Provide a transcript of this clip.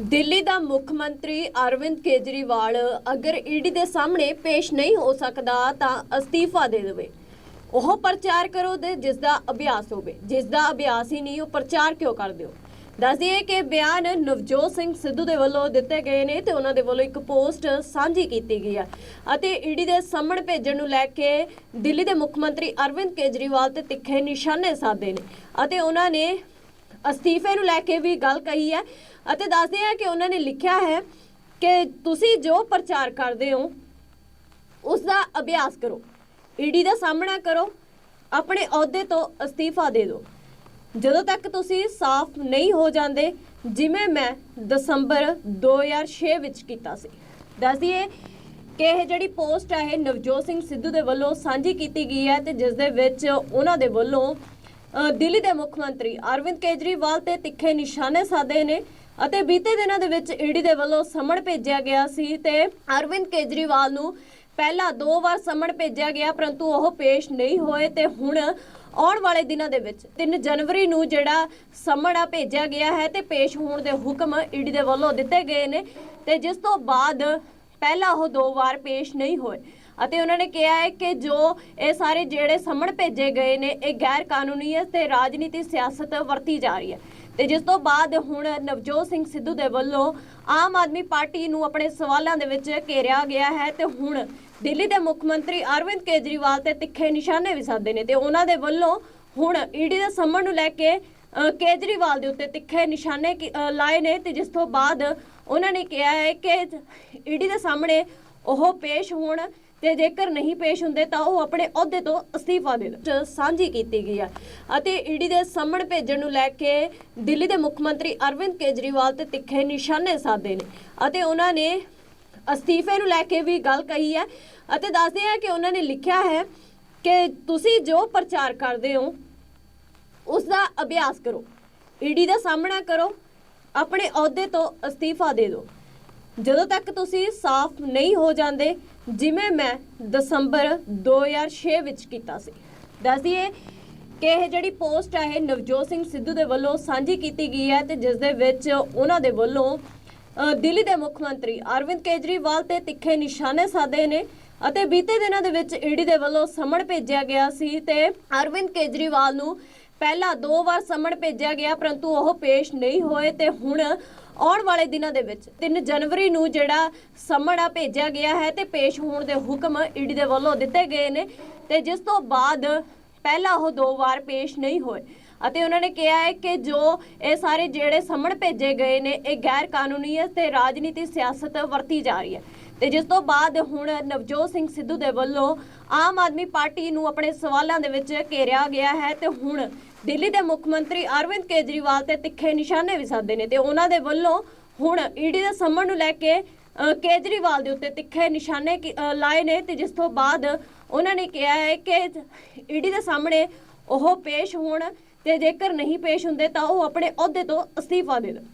ਦਿੱਲੀ ਦਾ ਮੁੱਖ ਮੰਤਰੀ ਅਰਵਿੰਦ ਕੇਜਰੀਵਾਲ ਅਗਰ ਈਡੀ ਦੇ ਸਾਹਮਣੇ ਪੇਸ਼ ਨਹੀਂ ਹੋ ਸਕਦਾ ਤਾਂ ਅਸਤੀਫਾ ਦੇ ਦੇਵੇ। ਉਹ ਪ੍ਰਚਾਰ ਕਰੋ ਤੇ ਜਿਸ ਦਾ ਅਭਿਆਸ ਹੋਵੇ। ਜਿਸ ਦਾ ਅਭਿਆਸ ਹੀ ਨਹੀਂ, ਉਹ ਪ੍ਰਚਾਰ ਕਿਉਂ ਕਰਦੇ ਹੋ ਦੱਸ ਦਈਏ ਕਿ ਬਿਆਨ ਨਵਜੋਤ ਸਿੰਘ ਸਿੱਧੂ ਦੇ ਵੱਲੋਂ ਦਿੱਤੇ ਗਏ ਨੇ ਤੇ ਉਹਨਾਂ ਦੇ ਵੱਲੋਂ ਇੱਕ ਪੋਸਟ ਸਾਂਝੀ ਕੀਤੀ ਗਈ ਹੈ। ਅਤੇ ਈਡੀ ਦੇ ਸਾਹਮਣੇ ਭੇਜਣ ਨੂੰ ਲੈ ਕੇ ਦਿੱਲੀ ਦੇ ਮੁੱਖ ਮੰਤਰੀ ਅਰਵਿੰਦ ਕੇਜਰੀਵਾਲ ਤੇ ਤਿੱਖੇ ਨਿਸ਼ਾਨੇ ਸਾਧੇ ਨੇ। ਅਤੇ ਉਹਨਾਂ ਨੇ ਅਸਤੀਫੇ ਨੂੰ ਲੈ ਕੇ ਵੀ ਗੱਲ ਕਹੀ ਹੈ ਅਤੇ ਦੱਸਦੇ ਆ ਕਿ ਉਹਨਾਂ ਨੇ ਲਿਖਿਆ ਹੈ ਕਿ ਤੁਸੀਂ ਜੋ ਪ੍ਰਚਾਰ ਕਰਦੇ ਹੋ, ਉਸ ਦਾ ਅਭਿਆਸ ਕਰੋ। ਈਡੀ ਦਾ ਸਾਹਮਣਾ ਕਰੋ, ਆਪਣੇ ਅਹੁਦੇ ਤੋਂ ਅਸਤੀਫਾ ਦੇ ਦਿਓ। ਜਦੋਂ ਤੱਕ ਤੁਸੀਂ ਸਾਫ਼ ਨਹੀਂ ਹੋ ਜਾਂਦੇ, ਜਿਵੇਂ ਮੈਂ ਦਸੰਬਰ 2006 ਵਿੱਚ ਕੀਤਾ ਸੀ। ਦੱਸਦੀਏ ਕਿ ਇਹ ਜਿਹੜੀ ਪੋਸਟ ਹੈ, ਇਹ ਨਵਜੋਤ ਸਿੰਘ ਸਿੱਧੂ ਦੇ ਵੱਲੋਂ ਸਾਂਝੀ ਕੀਤੀ ਗਈ ਹੈ ਤੇ ਜਿਸ ਦੇ ਵਿੱਚ ਉਹਨਾਂ ਦੇ ਵੱਲੋਂ ਦਿੱਲੀ ਦੇ ਮੁੱਖ ਮੰਤਰੀ ਅਰਵਿੰਦ ਕੇਜਰੀਵਾਲ ਤੇ ਤਿੱਖੇ ਨਿਸ਼ਾਨੇ ਸਾਧੇ ਨੇ ਅਤੇ ਬੀਤੇ ਦਿਨਾਂ ਦੇ ਵਿੱਚ ਈਡੀ ਦੇ ਵੱਲੋਂ ਸਮਣ ਭੇਜਿਆ ਗਿਆ ਸੀ ਤੇ ਅਰਵਿੰਦ ਕੇਜਰੀਵਾਲ ਨੂੰ ਪਹਿਲਾਂ ਦੋ ਵਾਰ ਸਮਣ ਭੇਜਿਆ ਗਿਆ, ਪਰੰਤੂ ਉਹ ਪੇਸ਼ ਨਹੀਂ ਹੋਏ ਤੇ ਹੁਣ ਆਉਣ ਵਾਲੇ ਦਿਨਾਂ ਦੇ ਵਿੱਚ 3 ਜਨਵਰੀ ਨੂੰ ਜਿਹੜਾ ਸਮਣ ਆ ਭੇਜਿਆ ਗਿਆ ਹੈ ਤੇ ਪੇਸ਼ ਹੋਣ ਦੇ ਹੁਕਮ ਈਡੀ ਦੇ ਵੱਲੋਂ ਦਿੱਤੇ ਗਏ ਨੇ ਤੇ ਜਿਸ ਤੋਂ ਬਾਅਦ ਪਹਿਲਾਂ ਉਹ ਦੋ ਵਾਰ ਪੇਸ਼ ਨਹੀਂ ਹੋਏ। ਅਤੇ ਉਹਨਾਂ ਨੇ ਕਿਹਾ ਹੈ ਕਿ ਜੋ ਇਹ ਸਾਰੇ ਜਿਹੜੇ ਸਮਣ ਭੇਜੇ ਗਏ ਨੇ, ਇਹ ਗੈਰ ਕਾਨੂੰਨੀ ਹੈ ਤੇ ਰਾਜਨੀਤੀ ਸਿਆਸਤ ਵਰਤੀ ਜਾ ਰਹੀ ਹੈ। ਤੇ ਜਿਸ ਤੋਂ ਬਾਅਦ ਹੁਣ ਨਵਜੋਤ ਸਿੰਘ ਸਿੱਧੂ ਦੇ ਵੱਲੋਂ ਆਮ ਆਦਮੀ ਪਾਰਟੀ ਨੂੰ ਆਪਣੇ ਸਵਾਲਾਂ ਦੇ ਵਿੱਚ ਘੇਰਿਆ ਗਿਆ ਹੈ ਤੇ ਹੁਣ ਦਿੱਲੀ ਦੇ ਮੁੱਖ ਮੰਤਰੀ ਅਰਵਿੰਦ ਕੇਜਰੀਵਾਲ ਤੇ ਤਿੱਖੇ ਨਿਸ਼ਾਨੇ ਵੀ ਸਾਧੇ ਨੇ ਤੇ ਉਹਨਾਂ ਦੇ ਵੱਲੋਂ ਹੁਣ ਈਡੀ ਦੇ ਸੰਮਣ ਨੂੰ ਲੈ ਕੇ ਕੇਜਰੀਵਾਲ ਦੇ ਉੱਤੇ ਤਿੱਖੇ ਨਿਸ਼ਾਨੇ ਲਾਏ ਨੇ ਤੇ ਜਿਸ ਤੋਂ ਬਾਅਦ ਉਹਨਾਂ ਨੇ ਕਿਹਾ ਹੈ ਕਿ ਈਡੀ ਦੇ ਸਾਹਮਣੇ ਉਹ ਪੇਸ਼ ਹੋਣ ਤੇ ਜੇਕਰ ਨਹੀਂ ਪੇਸ਼ ਹੁੰਦੇ ਤਾਂ ਉਹ ਆਪਣੇ ਅਹੁਦੇ ਤੋਂ ਅਸਤੀਫਾ ਦੇ ਦੇਣ ਸਾਂਝੀ ਕੀਤੀ ਗਈ ਹੈ ਅਤੇ ਈਡੀ ਦੇ ਸਾਹਮਣੇ ਭੇਜਣ ਨੂੰ ਲੈ ਕੇ ਦਿੱਲੀ ਦੇ ਮੁੱਖ ਮੰਤਰੀ ਅਰਵਿੰਦ ਕੇਜਰੀਵਾਲ ਤੇ ਤਿੱਖੇ ਨਿਸ਼ਾਨੇ ਸਾਧੇ ਨੇ। ਅਤੇ ਉਹਨਾਂ ਨੇ ਅਸਤੀਫੇ ਨੂੰ ਲੈ ਕੇ ਵੀ ਗੱਲ ਕਹੀ ਹੈ ਅਤੇ ਦੱਸਦੇ ਆ ਕਿ ਉਹਨਾਂ ਨੇ ਲਿਖਿਆ ਹੈ ਕਿ ਤੁਸੀਂ ਜੋ ਪ੍ਰਚਾਰ ਕਰਦੇ ਹੋ, ਉਸ ਦਾ ਅਭਿਆਸ ਕਰੋ। ਈਡੀ ਦਾ ਸਾਹਮਣਾ ਕਰੋ, ਆਪਣੇ ਅਹੁਦੇ ਤੋਂ ਅਸਤੀਫਾ ਦੇ ਦਿਓ। ਜਦੋਂ ਤੱਕ ਤੁਸੀਂ ਸਾਫ਼ ਨਹੀਂ ਹੋ ਜਾਂਦੇ, ਜਿਵੇਂ ਮੈਂ ਦਸੰਬਰ 2006 ਵਿੱਚ ਕੀਤਾ ਸੀ। ਦੱਸ ਦਈਏ ਕਿ ਇਹ ਜਿਹੜੀ ਪੋਸਟ ਹੈ ਇਹ ਨਵਜੋਤ ਸਿੰਘ ਸਿੱਧੂ ਦੇ ਵੱਲੋਂ ਸਾਂਝੀ ਕੀਤੀ ਗਈ ਹੈ ਤੇ ਜਿਸ ਦੇ ਵਿੱਚ ਉਹਨਾਂ ਦੇ ਵੱਲੋਂ ਦਿੱਲੀ ਦੇ ਮੁੱਖ ਮੰਤਰੀ ਅਰਵਿੰਦ ਕੇਜਰੀਵਾਲ ਤੇ ਤਿੱਖੇ ਨਿਸ਼ਾਨੇ ਸਾਧੇ ਨੇ ਅਤੇ ਬੀਤੇ ਦਿਨਾਂ ਦੇ ਵਿੱਚ ਈਡੀ ਦੇ ਵੱਲੋਂ ਸਮਣ ਭੇਜਿਆ ਗਿਆ ਸੀ ਤੇ ਅਰਵਿੰਦ ਕੇਜਰੀਵਾਲ ਨੂੰ ਪਹਿਲਾਂ ਦੋ ਵਾਰ ਸਮਣ ਭੇਜਿਆ ਗਿਆ, ਪਰੰਤੂ ਉਹ ਪੇਸ਼ ਨਹੀਂ ਹੋਏ ਤੇ ਹੁਣ ਆਉਣ ਵਾਲੇ ਦਿਨਾਂ ਦੇ ਵਿੱਚ 3 ਜਨਵਰੀ ਨੂੰ ਜਿਹੜਾ ਸਮਣ ਆ ਭੇਜਿਆ ਗਿਆ ਹੈ ਤੇ ਪੇਸ਼ ਹੋਣ ਦੇ ਹੁਕਮ ਈਡੀ ਦੇ ਵੱਲੋਂ ਦਿੱਤੇ ਗਏ ਨੇ ਤੇ ਜਿਸ ਤੋਂ ਬਾਅਦ ਪਹਿਲਾਂ ਉਹ ਦੋ ਵਾਰ ਪੇਸ਼ ਨਹੀਂ ਹੋਏ। ਅਤੇ ਉਹਨਾਂ ਨੇ ਕਿਹਾ ਹੈ ਕਿ ਜੋ ਇਹ ਸਾਰੇ ਜਿਹੜੇ ਸਮਣ ਭੇਜੇ ਗਏ ਨੇ, ਇਹ ਗੈਰ ਕਾਨੂੰਨੀ ਹੈ ਤੇ ਰਾਜਨੀਤੀ ਸਿਆਸਤ ਵਰਤੀ ਜਾ ਰਹੀ ਹੈ। ਤੇ ਜਿਸ ਤੋਂ ਬਾਅਦ ਹੁਣ ਨਵਜੋਤ ਸਿੰਘ ਸਿੱਧੂ ਦੇ ਵੱਲੋਂ ਆਮ ਆਦਮੀ ਪਾਰਟੀ ਨੂੰ ਆਪਣੇ ਸਵਾਲਾਂ ਦੇ ਵਿੱਚ ਘੇਰਿਆ ਗਿਆ ਹੈ ਤੇ ਹੁਣ ਦਿੱਲੀ ਦੇ ਮੁੱਖ ਮੰਤਰੀ ਅਰਵਿੰਦ ਕੇਜਰੀਵਾਲ ਤੇ ਤਿੱਖੇ ਨਿਸ਼ਾਨੇ ਵੀ ਸਾਧੇ ਨੇ ਤੇ ਉਹਨਾਂ ਦੇ ਵੱਲੋਂ ਹੁਣ ਈਡੀ ਦੇ ਸੰਮਣ ਨੂੰ ਲੈ ਕੇ ਕੇਜਰੀਵਾਲ ਦੇ ਉੱਤੇ ਤਿੱਖੇ ਨਿਸ਼ਾਨੇ ਲਾਏ ਨੇ ਤੇ ਜਿਸ ਤੋਂ ਬਾਅਦ ਉਹਨਾਂ ਨੇ ਕਿਹਾ ਹੈ ਕਿ ਈਡੀ ਦੇ ਸਾਹਮਣੇ ਉਹ ਪੇਸ਼ ਹੋਣ ਤੇ ਜੇਕਰ ਨਹੀਂ ਪੇਸ਼ ਹੁੰਦੇ ਤਾਂ ਉਹ ਆਪਣੇ ਅਹੁਦੇ ਤੋਂ ਅਸਤੀਫਾ ਦੇ ਦੇਣ।